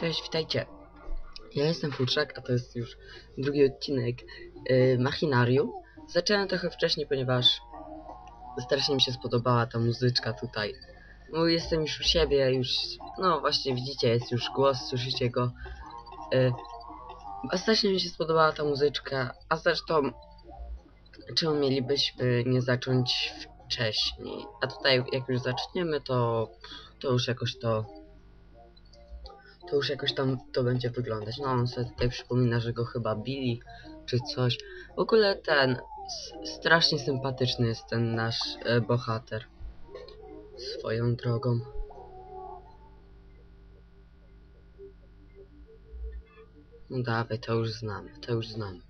Cześć, witajcie. Ja jestem Futrzak, a to jest już drugi odcinek yy, Machinarium. Zacząłem trochę wcześniej, ponieważ strasznie mi się spodobała ta muzyczka tutaj. No, jestem już u siebie, już, no właśnie widzicie, jest już głos, słyszycie go. Yy, a strasznie mi się spodobała ta muzyczka, a zresztą czemu mielibyśmy nie zacząć wcześniej? A tutaj jak już zaczniemy, to, to już jakoś to to już jakoś tam to będzie wyglądać. No on sobie tutaj przypomina, że go chyba bili, czy coś. W ogóle ten, strasznie sympatyczny jest ten nasz e, bohater. Swoją drogą. No dawaj, to już znamy, to już znamy.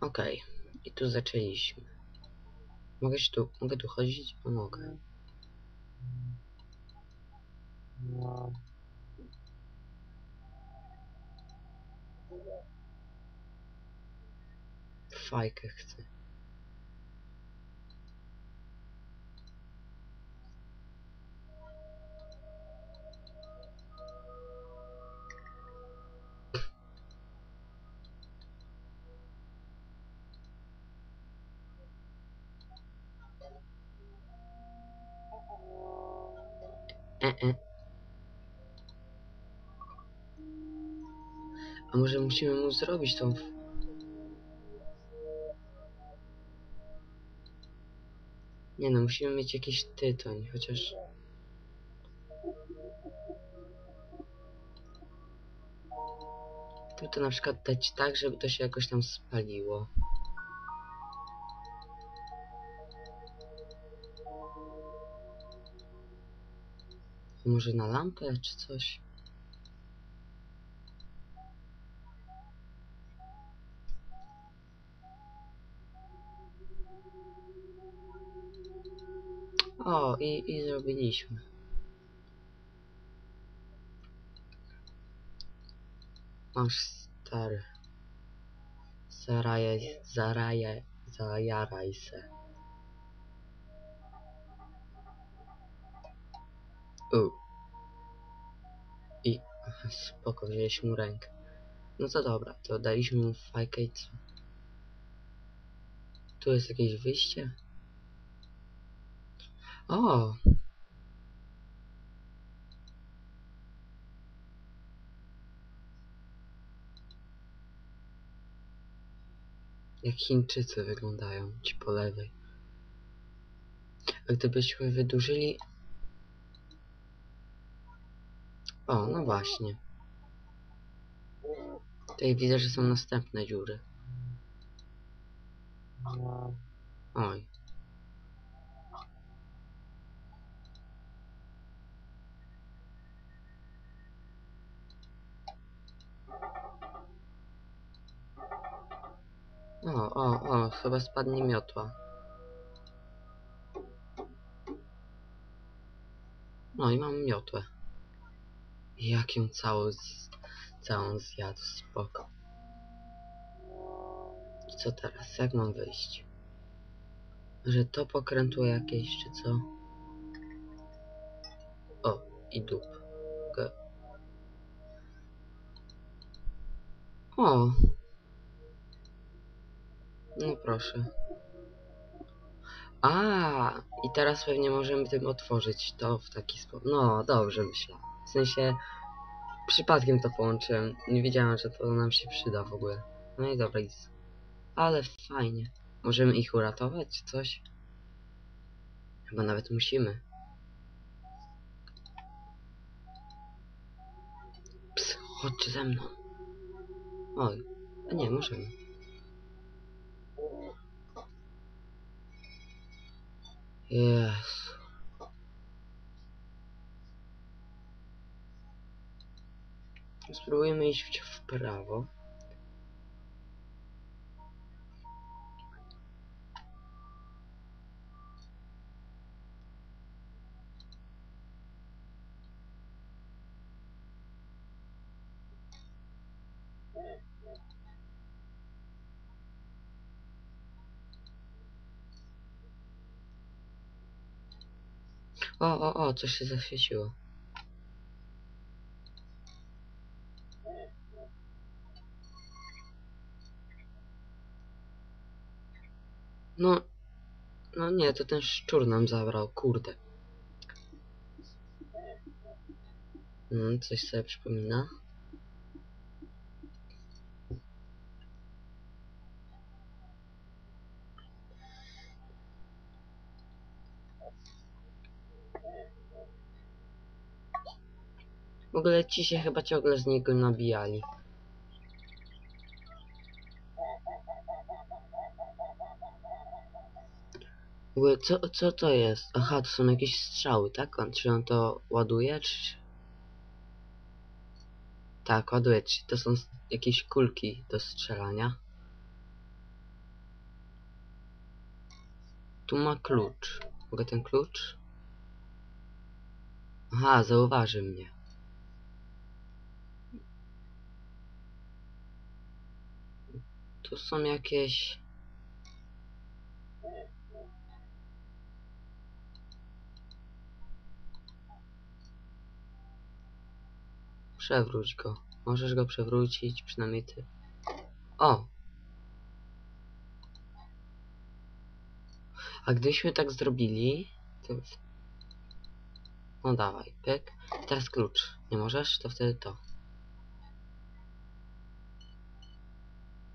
Okej, i tu zaczęliśmy. Mogę się tu, mogę tu chodzić? No mogę. Fajkę chcę. E -e. A może musimy mu zrobić tą Nie no, musimy mieć jakiś tytoń, chociaż... Tu to na przykład dać tak, żeby to się jakoś tam spaliło. Może na lampę czy coś? O, i, i zrobiliśmy. Masz stary. Zarajaj, zarajaj, zajaraj se. U. I spoko, wzięliśmy rękę. No to dobra, to daliśmy mu fajkę i co? Tu jest jakieś wyjście? O! Jak Chińczycy wyglądają ci po lewej. A gdybyśmy wydłużyli... O, no właśnie. Tutaj widzę, że są następne dziury. Oj. O, o, o, chyba spadnie miotła. No i mam miotłę. Jak ją całą, z, całą zjadł, spoko. I co teraz? Jak mam wyjść? Że to pokrętło jakieś, czy co? O, i dup. G. O, no proszę. A, i teraz pewnie możemy tym otworzyć to w taki sposób. No, dobrze myślę. W sensie, przypadkiem to połączyłem. Nie wiedziałem, że to nam się przyda w ogóle. No i dobra, nic. Ale fajnie. Możemy ich uratować, czy coś? Chyba nawet musimy. Ps, chodźcie ze mną. Oj, a nie, możemy. Jezu. Spróbujemy iść w prawo. O, o, o, coś się zaświeciło. No, no nie, to ten szczur nam zabrał, kurde. No, coś sobie przypomina. W ogóle ci się chyba ciągle z niego nabijali. W ogóle co, co to jest? Aha, to są jakieś strzały, tak? On, czy on to ładuje, czy... Tak, ładuje, czy to są jakieś kulki do strzelania? Tu ma klucz. Mogę ten klucz? Aha, zauważy mnie. Tu są jakieś... Przewróć go. Możesz go przewrócić, przynajmniej ty. O! A gdybyśmy tak zrobili, to... No dawaj, pyk. Teraz klucz. Nie możesz? To wtedy to.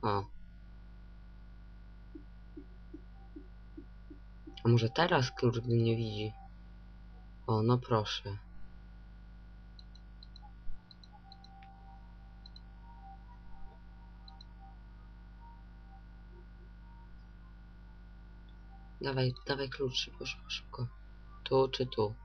A może teraz gdy nie widzi? O, no proszę. Dawaj, dawaj klucz, szybko, szybko, szybko. Tu czy tu?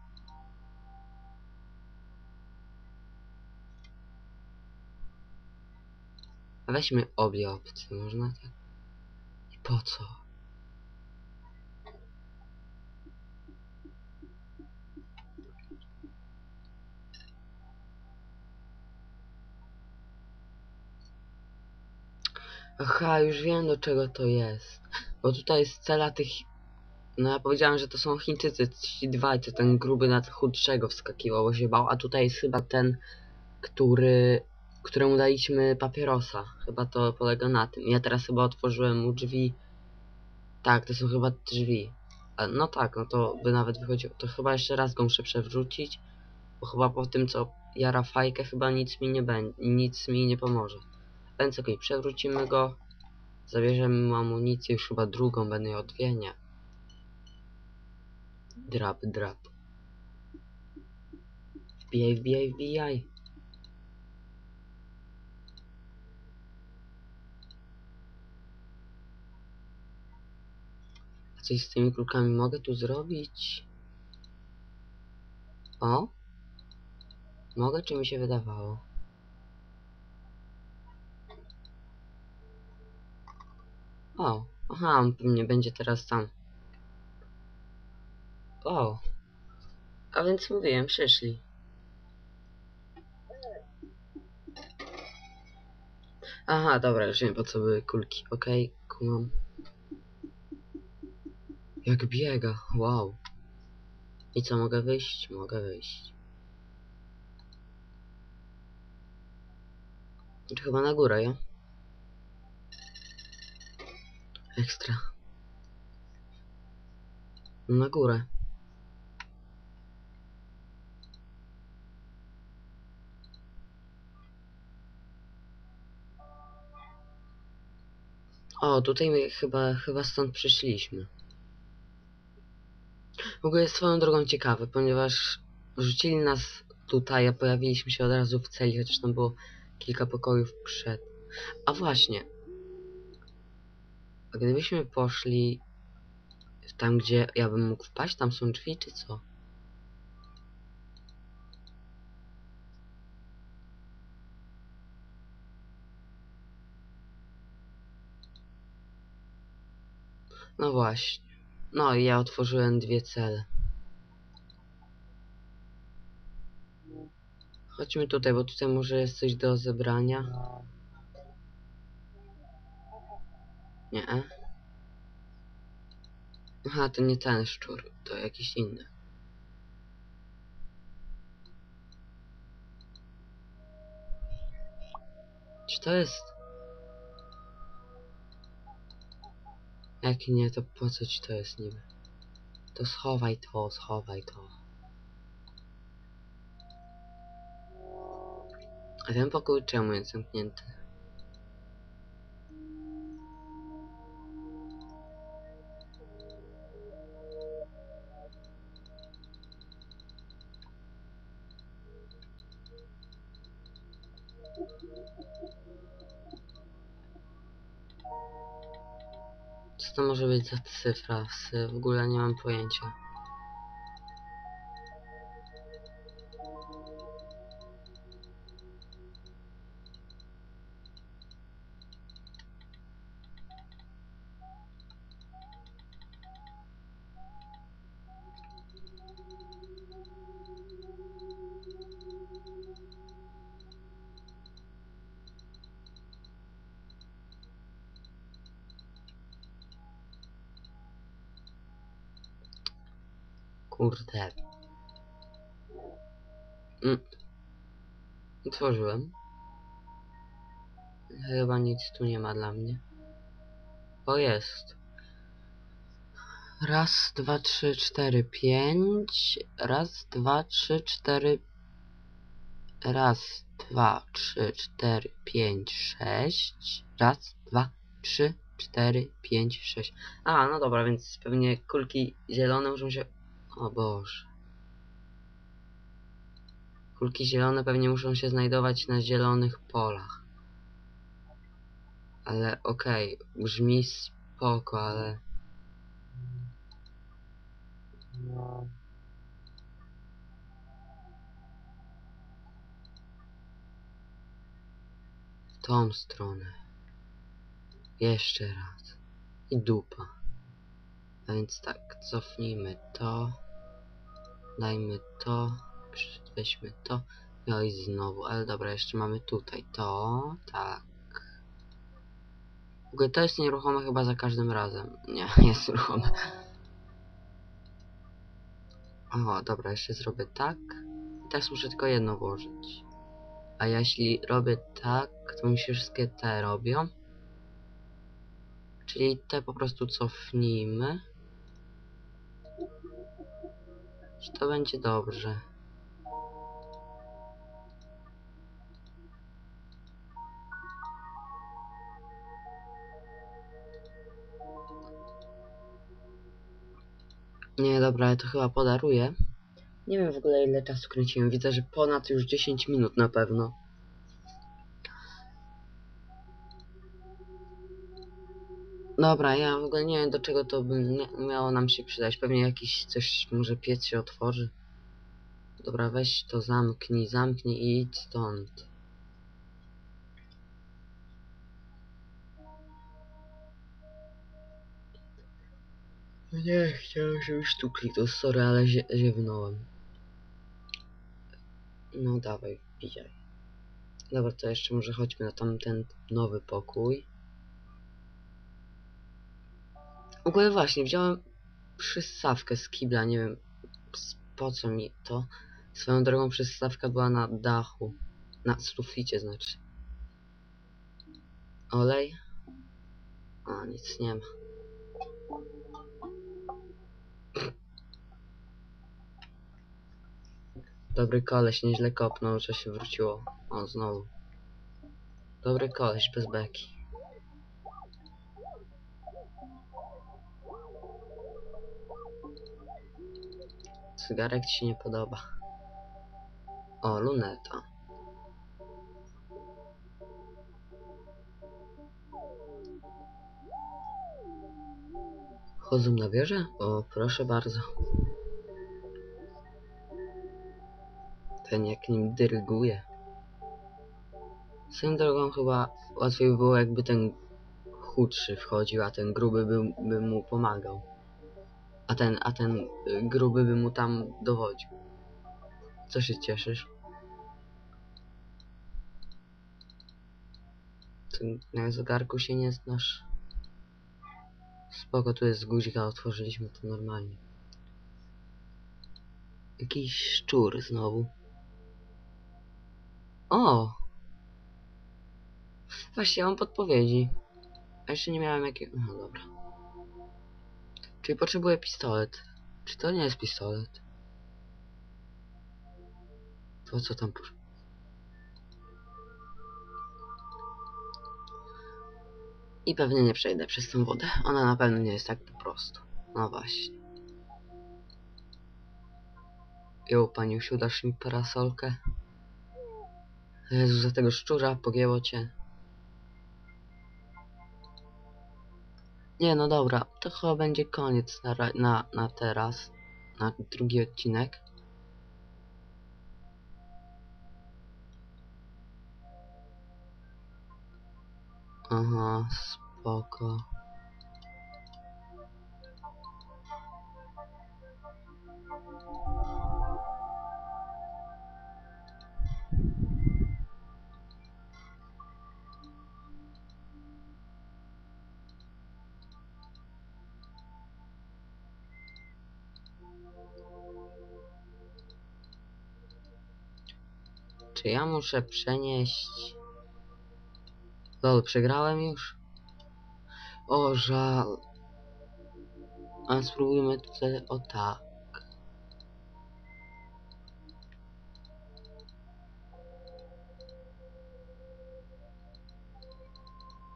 Weźmy obie opcje, można tak? I po co? Aha, już wiem do czego to jest. Bo tutaj jest cela tych... No ja powiedziałem, że to są Chińczycy, ci dwaj, co ten gruby na chudszego wskakiwał, bo się bał, a tutaj jest chyba ten, który... któremu daliśmy papierosa. Chyba to polega na tym. Ja teraz chyba otworzyłem mu drzwi. Tak, to są chyba drzwi. A, no tak, no to by nawet wychodziło. To chyba jeszcze raz go muszę przewrócić, bo chyba po tym co jara fajkę chyba nic mi nie będzie, nic mi nie pomoże. Więc okej, przewrócimy go. Zabierzemy mu amunicję, już chyba drugą będę miał dwie, nie. Drap, drap. Wbijaj, wbijaj, wbijaj. Coś z tymi kulkami mogę tu zrobić? O? Mogę, czy mi się wydawało? O, aha, on pewnie będzie teraz tam. O. A więc mówiłem, przyszli. Aha, dobra, już wiem po co były kulki. Okej, kumam. Jak biega, wow. I co, mogę wyjść? Mogę wyjść. To chyba na górę, ja? Ekstra. Na górę. O, tutaj my chyba, chyba stąd przyszliśmy. W ogóle jest swoją drogą ciekawe, ponieważ rzucili nas tutaj, a pojawiliśmy się od razu w celi, chociaż tam było kilka pokojów przed. A właśnie. A gdybyśmy poszli tam, gdzie ja bym mógł wpaść, tam są drzwi, czy co? No właśnie. No i ja otworzyłem dwie cele. Chodźmy tutaj, bo tutaj może jest coś do zebrania. Nie. Aha, to nie ten szczur, to jakiś inny. Czy to jest... Jak nie, to po co ci to jest niby? To schowaj to, schowaj to. A ten pokój czemu jest zamknięty? Co to może być za cyfra? W ogóle nie mam pojęcia. Kurde. Mm. Otworzyłem. Chyba nic tu nie ma dla mnie. O, jest. Raz, dwa, trzy, cztery, pięć. Raz, dwa, trzy, cztery. Raz, dwa, trzy, cztery, pięć, sześć. Raz, dwa, trzy, cztery, pięć, sześć. A, no dobra, więc pewnie kulki zielone muszą się o Boże. Kulki zielone pewnie muszą się znajdować na zielonych polach. Ale okej, brzmi spoko, ale... W tą stronę. Jeszcze raz. I dupa. A więc tak, cofnijmy to. Dajmy to. Weźmy to. No i znowu, ale dobra, jeszcze mamy tutaj to. Tak. W ogóle to jest nieruchome chyba za każdym razem. Nie, jest ruchome. O, dobra, jeszcze zrobię tak. I teraz muszę tylko jedno włożyć. A jeśli robię tak, to mi się wszystkie te robią. Czyli te po prostu cofnijmy. Czy to będzie dobrze? Nie, dobra, ale to chyba podaruję. Nie wiem w ogóle ile czasu kręciłem. Widzę, że ponad już 10 minut na pewno. Dobra, ja w ogóle nie wiem do czego to by mia- miało nam się przydać. Pewnie jakiś coś, może piec się otworzy. Dobra, weź to zamknij, zamknij i idź stąd. Nie, chciałem, żebyś tu kliknął, sorry, ale zie ziewnąłem. No dawaj, wbijaj. Dobra, to jeszcze może chodźmy na tamten nowy pokój. W ogóle właśnie, wziąłem przystawkę z kibla, nie wiem po co mi to. Swoją drogą przystawka była na dachu. Na suficie znaczy. Olej? A, nic nie ma. Dobry koleś, nieźle kopnął, że się wróciło. O, znowu. Dobry koleś, bez beki. Cygarek ci nie podoba. O, luneta. Chodzą na wieżę? O, proszę bardzo. Ten jak nim dyryguje. Swoją drogą chyba łatwiej by było jakby ten chudszy wchodził, a ten gruby by, by mu pomagał. A ten, a ten y, gruby by mu tam dowodził. Co się cieszysz? Ty na zegarku się nie znasz. Spoko, tu jest guzik, a otworzyliśmy to normalnie. Jakiś szczur znowu. O! Właśnie, mam podpowiedzi. A jeszcze nie miałem jakiego... No dobra. Czyli potrzebuję pistolet. Czy to nie jest pistolet? To co tam posz... I pewnie nie przejdę przez tę wodę. Ona na pewno nie jest tak po prostu. No właśnie. Jo, paniusiu, dasz mi parasolkę? Jezu, za tego szczura pogięło cię. Nie, no dobra, to chyba będzie koniec na, na, na teraz. Na drugi odcinek. Aha, spoko. Czy ja muszę przenieść... Lol, przegrałem już? O, żal. A spróbujmy tutaj o tak.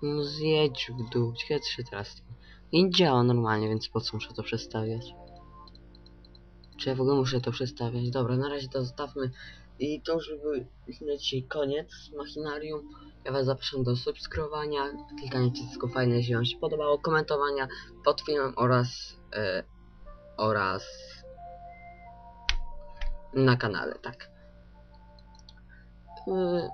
No zjedź w dół, co się teraz... Nie działa normalnie, więc po co muszę to przestawiać? Czy ja w ogóle muszę to przestawiać? Dobra, na razie to zostawmy. I to już by na dzisiaj koniec machinarium. Ja was zapraszam do subskrybowania, klikania przycisku fajne, jeśli wam się podobało, komentowania pod filmem oraz e, oraz na kanale, tak. Yy,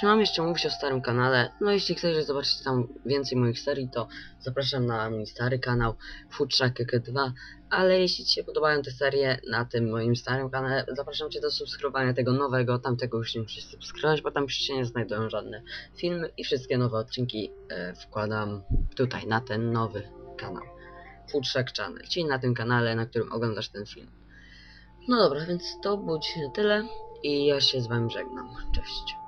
czy mam jeszcze mówić o starym kanale? No jeśli chcecie zobaczyć tam więcej moich serii, to zapraszam na mój stary kanał Foodtrack 2 ale jeśli Ci się podobają te serie na tym moim starym kanale, zapraszam Cię do subskrybowania tego nowego, tamtego już nie musisz subskrybować, bo tam się nie znajdują żadne filmy i wszystkie nowe odcinki e, wkładam tutaj, na ten nowy kanał. Foodtrack Channel, czyli na tym kanale, na którym oglądasz ten film. No dobra, więc to było dzisiaj tyle i ja się z Wami żegnam. Cześć.